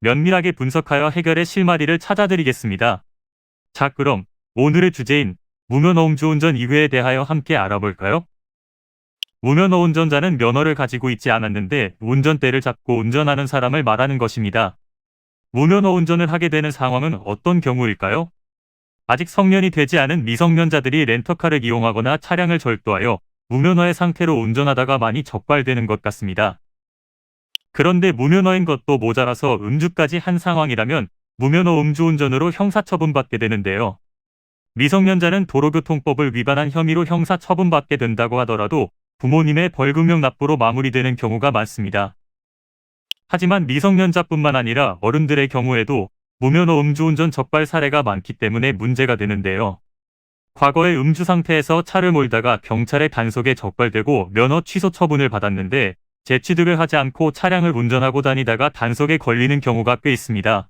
면밀하게 분석하여 해결의 실마리를 찾아드리겠습니다. 자, 그럼 오늘의 주제인 무면허 음주운전 2회에 대하여 함께 알아볼까요? 무면허 운전자는 면허를 가지고 있지 않았는데 운전대를 잡고 운전하는 사람을 말하는 것입니다. 무면허 운전을 하게 되는 상황은 어떤 경우일까요? 아직 성년이 되지 않은 미성년자들이 렌터카를 이용하거나 차량을 절도하여 무면허의 상태로 운전하다가 많이 적발되는 것 같습니다. 그런데 무면허인 것도 모자라서 음주까지 한 상황이라면 무면허 음주운전으로 형사처분받게 되는데요. 미성년자는 도로교통법을 위반한 혐의로 형사처분받게 된다고 하더라도 부모님의 벌금형 납부로 마무리되는 경우가 많습니다. 하지만 미성년자뿐만 아니라 어른들의 경우에도 무면허 음주운전 적발 사례가 많기 때문에 문제가 되는데요. 과거에 음주 상태에서 차를 몰다가 경찰의 단속에 적발되고 면허 취소 처분을 받았는데 재취득을 하지 않고 차량을 운전하고 다니다가 단속에 걸리는 경우가 꽤 있습니다.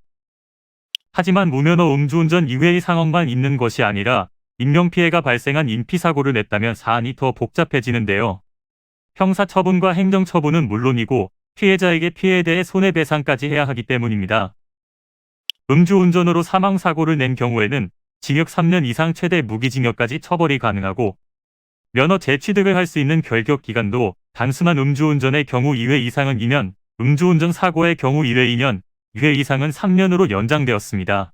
하지만 무면허 음주운전 이외의 상황만 있는 것이 아니라 인명피해가 발생한 인피사고를 냈다면 사안이 더 복잡해지는데요. 형사처분과 행정처분은 물론이고 피해자에게 피해에 대해 손해배상까지 해야 하기 때문입니다. 음주운전으로 사망사고를 낸 경우에는 징역 3년 이상 최대 무기징역까지 처벌이 가능하고 면허 재취득을 할 수 있는 결격 기간도 단순한 음주운전의 경우 2회 이상은 2년, 음주운전 사고의 경우 1회 2년, 2회 이상은 3년으로 연장되었습니다.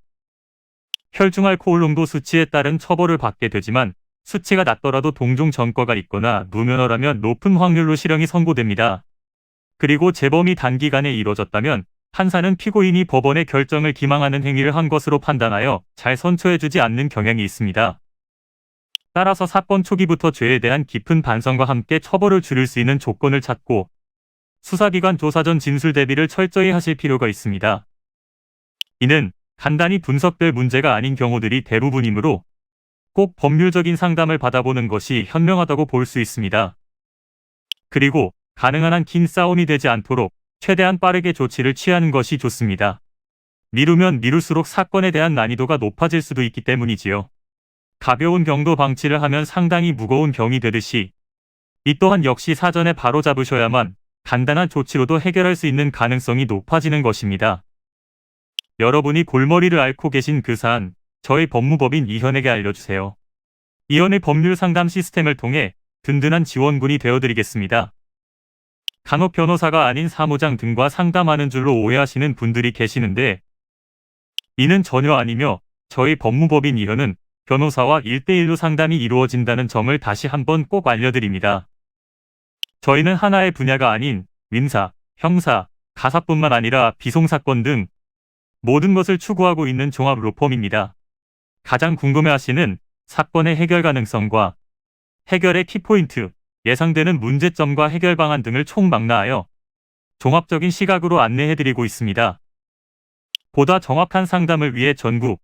혈중 알코올 농도 수치에 따른 처벌을 받게 되지만 수치가 낮더라도 동종 전과가 있거나 무면허라면 높은 확률로 실형이 선고됩니다. 그리고 재범이 단기간에 이뤄졌다면 판사는 피고인이 법원의 결정을 기망하는 행위를 한 것으로 판단하여 잘 선처해주지 않는 경향이 있습니다. 따라서 사건 초기부터 죄에 대한 깊은 반성과 함께 처벌을 줄일 수 있는 조건을 찾고 수사기관 조사 전 진술 대비를 철저히 하실 필요가 있습니다. 이는 간단히 분석될 문제가 아닌 경우들이 대부분이므로 꼭 법률적인 상담을 받아보는 것이 현명하다고 볼 수 있습니다. 그리고 가능한 한 긴 싸움이 되지 않도록 최대한 빠르게 조치를 취하는 것이 좋습니다. 미루면 미룰수록 사건에 대한 난이도가 높아질 수도 있기 때문이지요. 가벼운 경도 방치를 하면 상당히 무거운 병이 되듯이 이 또한 역시 사전에 바로 잡으셔야만 간단한 조치로도 해결할 수 있는 가능성이 높아지는 것입니다. 여러분이 골머리를 앓고 계신 그 사안, 저희 법무법인 이현에게 알려주세요. 이현의 법률 상담 시스템을 통해 든든한 지원군이 되어드리겠습니다. 간혹 변호사가 아닌 사무장 등과 상담하는 줄로 오해하시는 분들이 계시는데 이는 전혀 아니며 저희 법무법인 이현은 변호사와 1대1로 상담이 이루어진다는 점을 다시 한번 꼭 알려드립니다. 저희는 하나의 분야가 아닌 민사, 형사, 가사뿐만 아니라 비송사건 등 모든 것을 추구하고 있는 종합 로펌입니다. 가장 궁금해하시는 사건의 해결 가능성과 해결의 키포인트, 예상되는 문제점과 해결 방안 등을 총망라하여 종합적인 시각으로 안내해드리고 있습니다. 보다 정확한 상담을 위해 전국,